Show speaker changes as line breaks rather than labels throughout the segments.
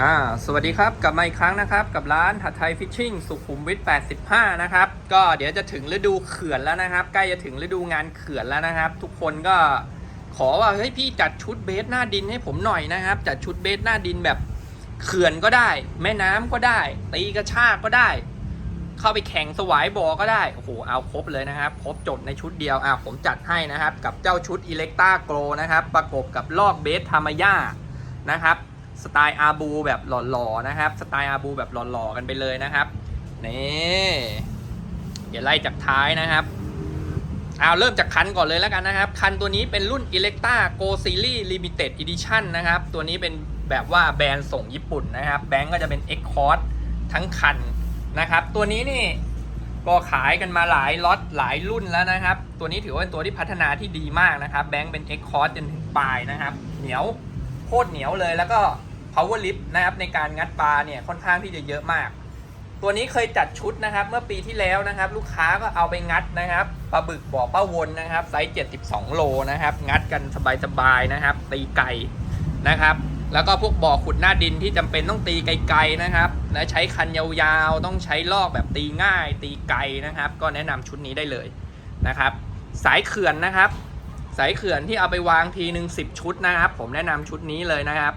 อ่าสวัสดีครับกลับมาอีกครั้งนะครับกับร้านหัดไทยฟิชชิ่งสุขุมวิท 85 นะครับ ก็เดี๋ยวจะถึงฤดูเขื่อนแล้วนะครับ ใกล้จะถึงฤดูงานเขื่อนแล้วนะครับ ทุกคนก็ขอว่าเฮ้ยพี่จัดชุดเบสหน้าดินให้ผมหน่อยนะครับ จัดชุดเบสหน้าดินแบบเขื่อนก็ได้ แม่น้ำก็ได้ ตีกระชากก็ได้ เข้าไปแข่งสวายบอก็ได้โอ้โหเอาครบเลยนะครับ ครบจดในชุดเดียวอะผมจัดให้นะครับ กับเจ้าชุดอิเล็กตาโกลนะครับ ประกบกับลอกเบสธรรมย่านะครับ สไตล์อาบูแบบหล่อๆนะครับ สไตล์อาบูแบบหล่อๆกันไปเลยนะครับ นี่เดี๋ยวไล่จากท้ายนะครับเอาเริ่มจากคันก่อนเลยแล้วกันนะครับ คันตัวนี้เป็นรุ่น Electa Go Series Limited Edition นะครับ ตัวนี้เป็นแบบว่าแบรนด์ส่งญี่ปุ่นนะครับ แบงก์ก็จะเป็น X Cord ทั้งคันนะครับ ตัวนี้นี่ก็ขายกันมาหลายล็อตหลายรุ่นแล้วนะครับ ตัวนี้ถือว่าเป็นตัวที่พัฒนาที่ดีมากนะครับ แบงก์เป็น X Cord จนถึงปลายนะครับ เหนียวโคตรเหนียวเลยแล้วก็ power lift นะครับในการงัดปลาเนี่ยค่อนข้างที่จะเยอะมาก ตัวนี้เคยจัดชุดนะครับ เมื่อปีที่แล้วนะครับ ลูกค้าก็เอาไปงัดนะครับปลาบึกบ่อป้าวนนะครับไซส์72 โลนะครับ งัดกันสบายๆนะครับ ตีไก่นะครับ แล้วก็พวกบ่อขุดหน้าดินที่จำเป็นต้องตีไกลๆนะครับ และใช้คันยาวๆ ต้องใช้ลอกแบบตีง่าย ตีไกลนะครับ ก็แนะนำชุดนี้ได้เลยนะครับ สายเขื่อนนะครับ สายเขื่อนที่เอาไปวางทีหนึ่ง10 ชุดนะครับ ผมแนะนำชุดนี้เลยนะครับ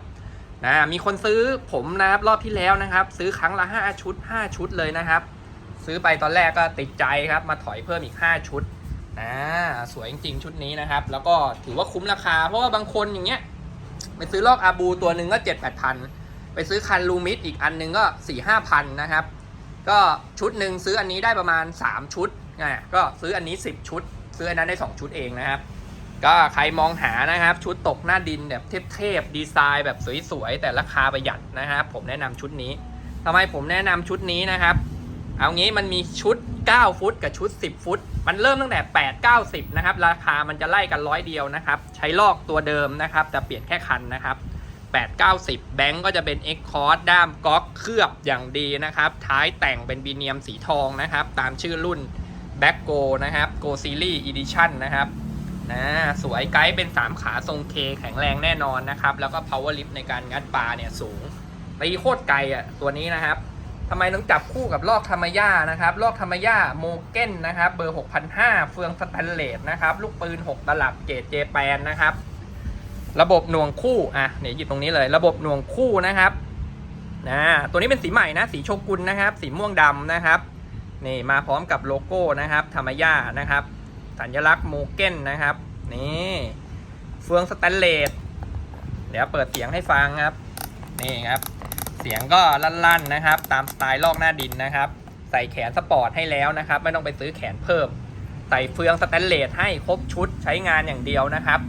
นะมีคนซื้อผมนะครับรอบที่แล้วนะครับ ซื้อครั้งละ 5 ชุด 5 ชุดเลยนะครับ ซื้อไปตอนแรกก็ติดใจครับ มาถอยเพิ่มอีก 5 ชุดนะสวยจริงๆชุดนี้นะครับ แล้วก็ถือว่าคุ้มราคา เพราะว่าบางคนอย่างเงี้ยไปซื้อลอกอาบูตัวหนึ่งก็7 8พันไปซื้อคันลูมิดอีกอันหนึ่งก็4 5พันนะครับ ก็ชุดหนึ่งซื้ออันนี้ได้ประมาณ 3 ชุดนะก็ซื้ออันนี้ 10 ชุด ซื้ออันนั้นได้ 2 ชุดเองนะครับ ก็ใครมองหานะครับ ชุดตกหน้าดินแบบเทพๆดีไซน์แบบสวยๆแต่ราคาประหยัดนะครับ ผมแนะนำชุดนี้ทำไมผมแนะนำชุดนี้นะครับ เอางี้มันมีชุด 9 ฟุตกับชุด 10 ฟุต มันเริ่มตั้งแต่ 8 9 10นะครับราคามันจะไล่กันร้อยเดียวนะครับ ใช้ลอกตัวเดิมนะครับแต่เปลี่ยนแค่คันนะครับ8 9 10แบงก์ก็จะเป็น X c o r d ด้ามก๊อกเคลือบอย่างดีนะครับ ท้ายแต่งเป็นบีเนียมสีทองนะครับ ตามชื่อรุ่น b a c k Go นะครับ Go Series Edition นะครับ นะสวยไกด์เป็น 3 ขาทรงเคแข็งแรงแน่นอนนะครับ แล้วก็ power lift ในการงัดปลาเนี่ยสูงตีโคตรไกลอะตัวนี้นะครับทำไมต้องจับคู่กับลอกธรรมย่านะครับ ลอกธรรมย่าโมเก้นนะครับ เบอร์ 6,500 เฟืองสแตนเลสนะครับ ลูกปืน 6 ตลับเกรดเจแปนนะครับ ระบบหน่วงคู่อะเนี่ยหยิบตรงนี้เลย ระบบหน่วงคู่นะครับนะตัวนี้เป็นสีใหม่นะสีโชกุนนะครับ สีม่วงดำนะครับนี่มาพร้อมกับโลโก้นะครับธรรมย่านะครับ สัญลักษณ์โมเก้นนะครับ นี่เฟืองสแตนเลสเดี๋ยวเปิดเสียงให้ฟังครับ นี่ครับ เสียงก็ลั่นๆนะครับ ตามสไตล์ลอกหน้าดินนะครับ ใส่แขนสปอร์ตให้แล้วนะครับ ไม่ต้องไปซื้อแขนเพิ่ม ใส่เฟืองสแตนเลสให้ครบชุดใช้งานอย่างเดียวนะครับ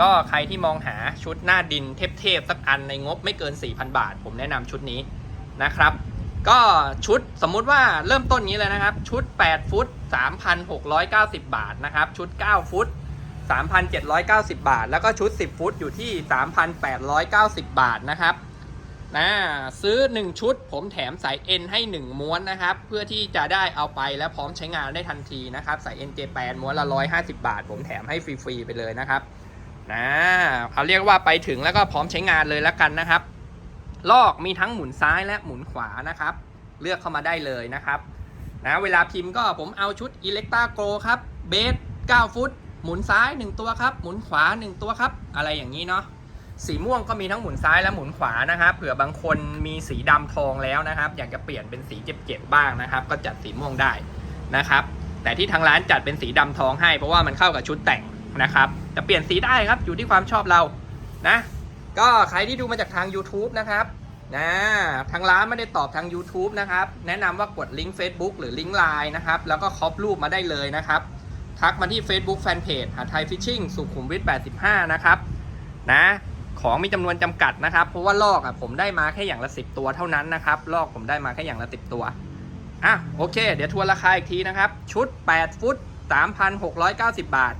ก็ใครที่มองหาชุดหน้าดินเทพๆสักอันในงบไม่เกิน 4,000 บาท ผมแนะนำชุดนี้นะครับ ก็ชุดสมมุติว่าเริ่มต้นนี้เลยนะครับ ชุด 8 ฟุต 3,690 บาทนะครับ ชุด 9 ฟุต 3,790 บาท แล้วก็ชุด 10 ฟุตอยู่ที่ 3,890 บาทนะครับนะซื้อ 1 ชุดผมแถมสาย N ให้ 1 ม้วนนะครับ เพื่อที่จะได้เอาไปและพร้อมใช้งานได้ทันทีนะครับสาย N J 8ม้วนละ 150 บาท ผมแถมให้ฟรีๆไปเลยนะครับนะเอาเรียกว่าไปถึงแล้วก็พร้อมใช้งานเลยแล้วกันนะครับ ลอกมีทั้งหมุนซ้ายและหมุนขวานะครับ เลือกเข้ามาได้เลยนะครับนะเวลาพิมพ์ก็ผมเอาชุด Electa Go ครับเบส9ฟุต หมุนซ้าย 1 ตัวครับ หมุนขวา 1 ตัวครับ อะไรอย่างนี้เนาะสีม่วงก็มีทั้งหมุนซ้ายและหมุนขวานะครับเผื่อบางคนมีสีดำทองแล้วนะครับ อยากจะเปลี่ยนเป็นสีเจ็บๆบ้างนะครับ ก็จัดสีม่วงได้นะครับ แต่ที่ทางร้านจัดเป็นสีดำทองให้ เพราะว่ามันเข้ากับชุดแต่งนะครับจะเปลี่ยนสีได้ครับอยู่ที่ความชอบเรานะ ก็ใครที่ดูมาจากทาง YouTube นะครับ นะทางร้านไม่ได้ตอบทาง YouTube นะครับ แนะนำว่ากดลิงก์ Facebook หรือลิงก์ไลน์นะครับ แล้วก็คอปรูปมาได้เลยนะครับ ทักมาที่ Facebook Fanpage หาไทยฟิชชิ่งสุขุมวิท 85 นะครับนะของมีจำนวนจำกัดนะครับ เพราะว่าลอกอะผมได้มาแค่อย่างละ 10 ตัวเท่านั้นนะครับ ลอกผมได้มาแค่อย่างละ 10 ตัวอะโอเค เดี๋ยวทวนราคาอีกทีนะครับ ชุด 8 ฟุต 3,690 บาท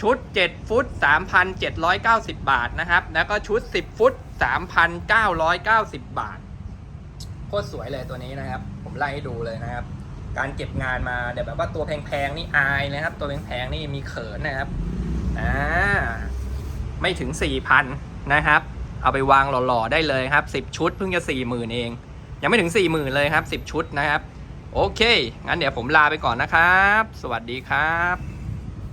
ชุด 7 ฟุต 3,790 บาทนะครับ แล้วก็ชุด 10 ฟุต 3,990 บาท โคตรสวยเลยตัวนี้นะครับ ผมไล่ให้ดูเลยนะครับ การเก็บงานมาเดี๋ยวแบบว่าตัวแพงๆนี่อายนะครับ ตัวแพงๆนี่มีเขินนะครับ อ่า ไม่ถึง 4,000 นะครับ เอาไปวางหล่อๆได้เลยครับ 10 ชุดเพิ่งจะ 4 0,000 เอง ยังไม่ถึง 4 0,000 เลยครับ 10 ชุดนะครับ โอเค งั้นเดี๋ยวผมลาไปก่อนนะครับ สวัสดีครับ